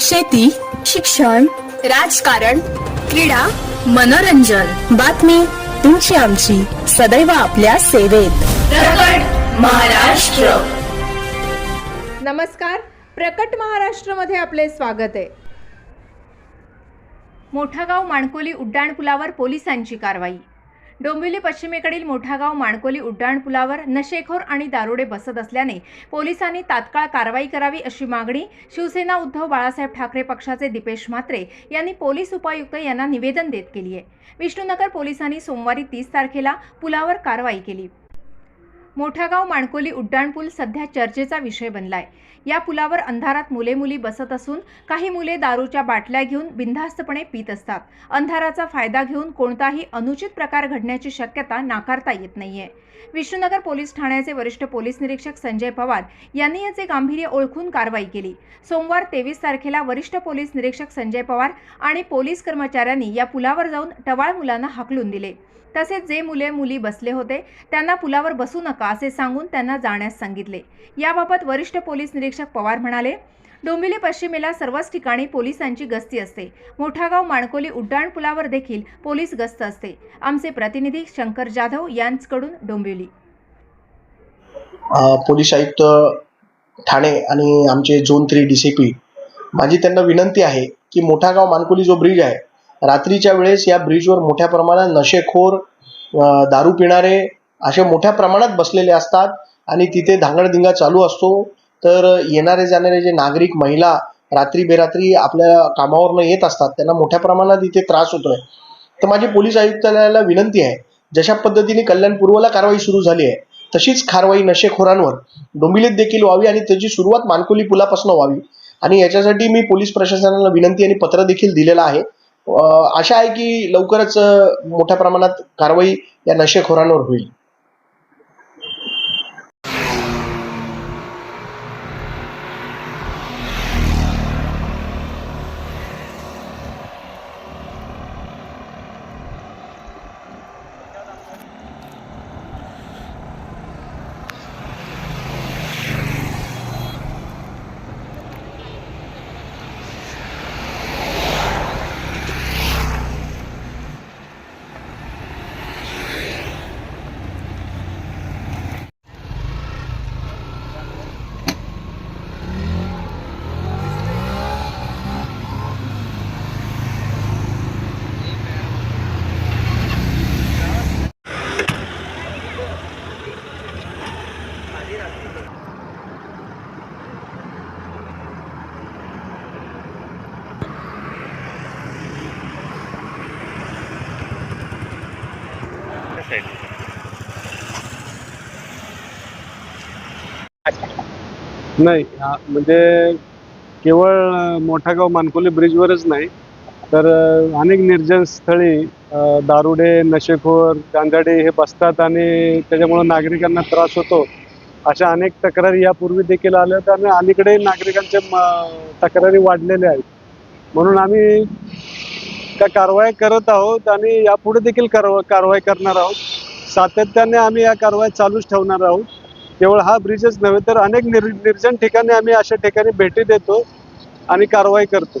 शेती शिक्षण राजकारण क्रीडा मनोरंजन. बातमी तुमची आमची. सदैव आपल्या सेवेत. प्रकट महाराष्ट्र. नमस्कार. प्रकट महाराष्ट्रमध्ये आपले स्वागत आहे. मोठागाव माणकोली उड्डाणपुलावर पोलिसांची कारवाई. डोंबिवली पश्चिमेकडील मोठागाव माणकोली उड्डाणपुलावर नशेखोर आणि दारुडे बसत असल्याने पोलिसांनी तात्काळ कारवाई करावी अशी मागणी शिवसेना उद्धव बाळासाहेब ठाकरे पक्षाचे दीपेश म्हात्रे यांनी पोलीस उपायुक्त यांना निवेदन देत केली आहे विष्णुनगर पोलिसांनी सोमवारी तीस तारखेला पुलावर कारवाई केली. मोठागाव माणकोली उड्डाणपूल सध्या चर्चेचा विषय बनलाय. या पुलावर अंधारात मुले मुली बसत असून काही मुले दारूच्या बाटल्या घेऊन बिनधास्तपणे पित असतात. अंधाराचा फायदा घेऊन कोणताही अनुचित प्रकार घडण्याची शक्यता नाकारता येत नाहीये. विष्णुनगर पोलीस ठाण्याचे वरिष्ठ पोलीस निरीक्षक संजय पवार यांनी याचे गांभीर्य ओळखून कारवाई केली. सोमवार तेवीस तारखेला वरिष्ठ पोलीस निरीक्षक संजय पवार आणि पोलीस कर्मचाऱ्यांनी या पुलावर जाऊन टवाळ मुलांना हाकलून दिले. तसेच जे मुले मुली बसले होते त्यांना पुलावर बसू नका असे सांगून त्यांना जाण्यास सांगितले. याबाबत वरिष्ठ पोलीस निरीक्षक पवार म्हणाले डोंबिवली पश्चिमेला सर्वच ठिकाणी पोलिसांची गस्ती असते. मोठागाव माणकोली उड्डाणपुलावर देखील पोलीस गस्त असते. आमचे प्रतिनिधी शंकर जाधव यांचकडून डोंबिवली. पोलीस आयुक्त ठाणे आणि आमचे zone three D C P माझी त्यांना विनंती आहे की मोठागाव मानकोली जो ब्रिज आहे रात्रीच्या वेळेस या ब्रिजवर मोठ्या प्रमाणात नशेखोर दारू पिणारे असे मोठ्या प्रमाणात बसलेले असतात आणि तिथे धांगडधिंगा चालू असतो. तर येणारे जाणारे जे नागरिक महिला रात्री बेरात्री आपल्या कामावरनं येत असतात त्यांना मोठ्या प्रमाणात इथे त्रास होतोय. तर माझी पोलीस आयुक्तालयाला विनंती आहे जशा पद्धतीने कल्याण पूर्वला कारवाई सुरू झाली आहे तशीच कारवाई नशेखोरांवर डोंबिलीत देखील व्हावी आणि त्याची सुरुवात मानकोली पुलापासून व्हावी. आणि याच्यासाठी मी पोलीस प्रशासनाला विनंती आणि पत्र देखील दिलेलं आहे. आशा आहे की लवकरच मोठ्या प्रमाणात कारवाई या नशेखोरांवर होईल. नाही हा, म्हणजे केवळ मोठागाव मानकोली ब्रिजवरच नाही तर अ, अनेक निर्जन स्थळी अ, दारुडे नशेखोर गांजाडे हे बसतात आणि त्याच्यामुळे नागरिकांना त्रास होतो. अशा अनेक तक्रारी यापूर्वी देखील आल्या होत्या आणि अलीकडे नागरिकांच्या म- तक्रारी वाढलेल्या आहेत. म्हणून आम्ही त्या कारवाई करत आहोत आणि यापुढे देखील कारवा कारवाई करणार आहोत. सातत्याने आम्ही या कारवाई चालूच ठेवणार आहोत. केवळ हा ब्रिजच नव्हे तर अनेक निर्जन ठिकाणी आम्ही अशा ठिकाणी भेटी देतो आणि कारवाई करतो.